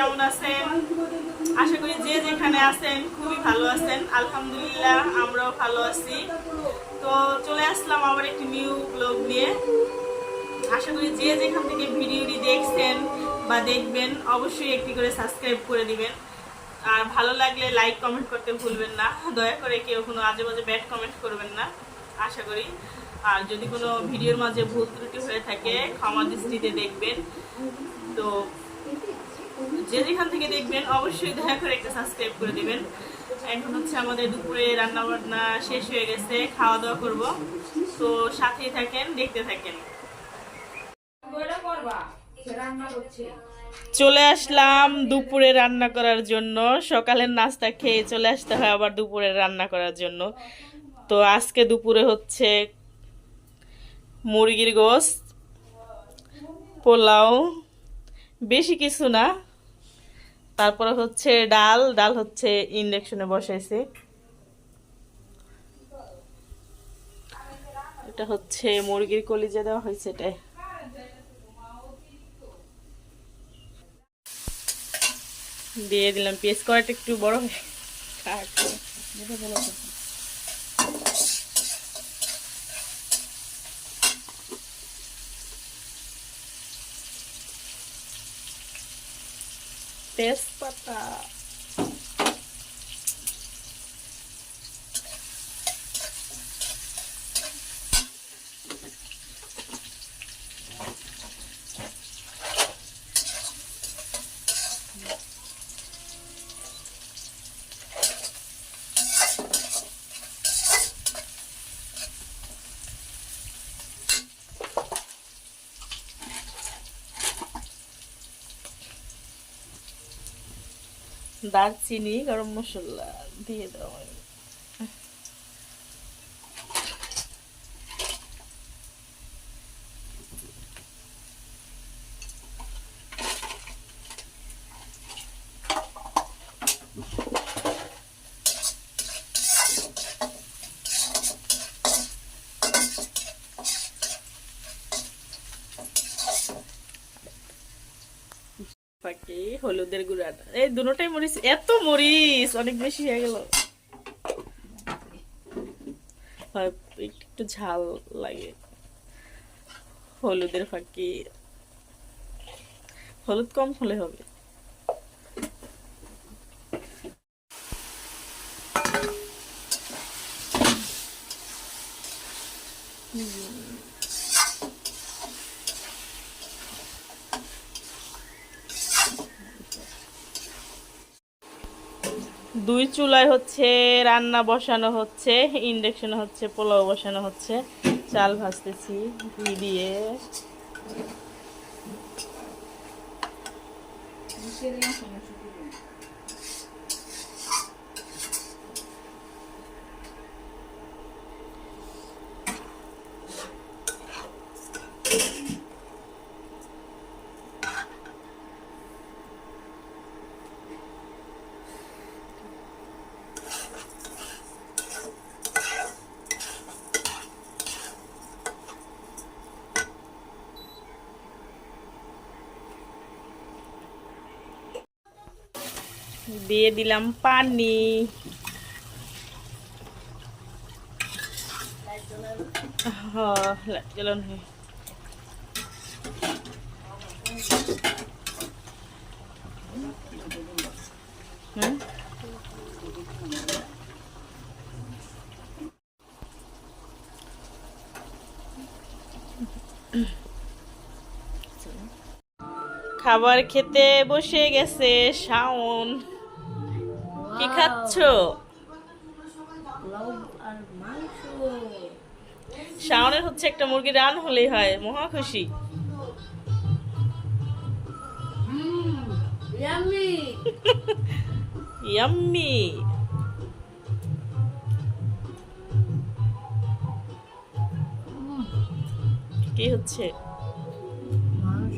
কেমন আছেন? আশা করি যে যেখানে আছেন খুবই ভালো আছেন। আলহামদুলিল্লাহ, আমরাও ভালো আছি। তো চলে আসলাম আবার একটি নিউ ব্লগ নিয়ে। আশা করি যে যেখান থেকে ভিডিওটি দেখছেন বা দেখবেন, অবশ্যই একটি করে সাবস্ক্রাইব করে দিবেন। আর ভালো লাগলে লাইক কমেন্ট করতে ভুলবেন না। দয়া করে কেউ কোনো আজে বাজে ব্যাড কমেন্ট করবেন না, আশা করি। আর যদি কোনো ভিডিওর মাঝে ভুল ত্রুটি হয়ে থাকে, ক্ষমা দৃষ্টিতে দেখবেন। তো যে যেখান থেকে দেখবেন অবশ্যই দয়া করে একটা সাবস্ক্রাইব করে দিবেন। এখন হচ্ছে আমাদের দুপুরে রান্না বান্না শেষ হয়ে গেছে খাওয়া দাওয়া করব। তো সাথেই থাকেন দেখতে থাকেন। চলে আসলাম দুপুরে রান্না করার জন্য। সকালের নাস্তা খেয়ে চলে আসতে হয় আবার দুপুরে রান্না করার জন্য। তো আজকে দুপুরে হচ্ছে মুরগির গোস্ত পোলাও বেশি কিছু না। তারপরে হচ্ছে ডাল ডাল হচ্ছে ইন্ডাকশনে বসাইছি। এটা হচ্ছে মুরগির কলিজা দেওয়া হয়েছে এটাই। দিয়ে দিলাম পেস্ট করাটা একটু বড় হয়ে থাক। তেজপাতা দারচিনি গরম মশলা দিয়ে দেওয়া হয়। হলুদের গুঁড়াটা। এই দুটোটাই মরিচ। এত মরিচ! অনেক বেশি হয়ে গেল। একটু ঝাল লাগে। হলুদের ফাঁকি। হলুদ কম হলে হবে। দুই চুলায় হচ্ছে রান্না বসানো হচ্ছে, ইন্ডাকশন হচ্ছে, পোলাও বসানো হচ্ছে। চাল ভাজতেছি, ঘি দিয়ে। দিয়ে দিলাম পানি? খাবার খেতে বসে গেছে শাওন। কি খাচ্ছ? শাওনের হচ্ছে একটা মুরগি রান হলেই হয় মহা খুশি। ইয়াম্মি ইয়াম্মি কি হচ্ছে? মাংস।